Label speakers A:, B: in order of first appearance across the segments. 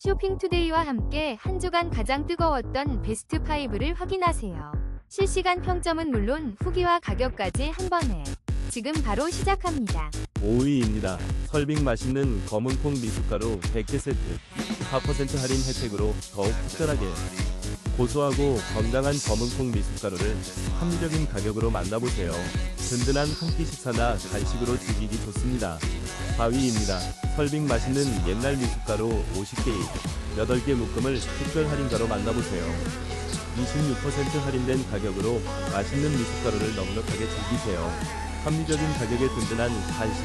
A: 쇼핑투데이와 함께 한 주간 가장 뜨거웠던 베스트 5를 확인하세요. 실시간 평점은 물론 후기와 가격까지 한 번에 지금 바로 시작합니다.
B: 5위입니다. 설빙 맛있는 검은콩 미숫가루 100개 세트 4% 할인 혜택으로 더욱 특별하게 고소하고 건강한 검은콩 미숫가루를 합리적인 가격으로 만나보세요. 든든한 한 끼 식사나 간식으로 즐기기 좋습니다. 4위입니다. 설빙 맛있는 옛날 미숫가루 50개입 8개 묶음을 특별 할인가로 만나보세요. 26% 할인된 가격으로 맛있는 미숫가루를 넉넉하게 즐기세요. 합리적인 가격에 든든한 간식,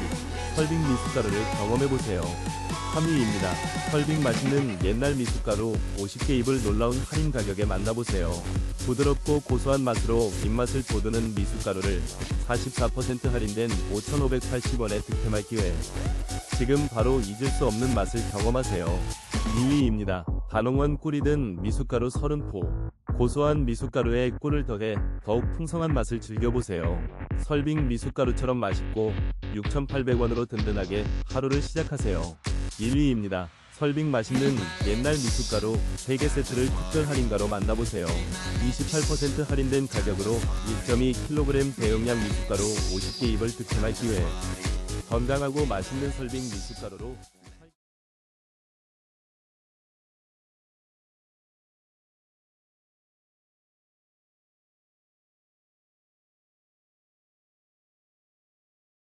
B: 설빙 미숫가루를 경험해보세요. 3위입니다. 설빙 맛있는 옛날 미숫가루 50개 입을 놀라운 할인 가격에 만나보세요. 부드럽고 고소한 맛으로 입맛을 돋우는 미숫가루를 44% 할인된 5,580원에 득템할 기회. 지금 바로 잊을 수 없는 맛을 경험하세요. 2위입니다. 단홍원 꿀이 든 미숫가루 30포. 고소한 미숫가루에 꿀을 더해 더욱 풍성한 맛을 즐겨보세요. 설빙 미숫가루처럼 맛있고 6,800원으로 든든하게 하루를 시작하세요. 1위입니다. 설빙 맛있는 옛날 미숫가루 3개 세트를 특별 할인가로 만나보세요. 28% 할인된 가격으로 1.2kg 대용량 미숫가루 50개 입을 득템할 기회. 건강하고 맛있는 설빙 미숫가루로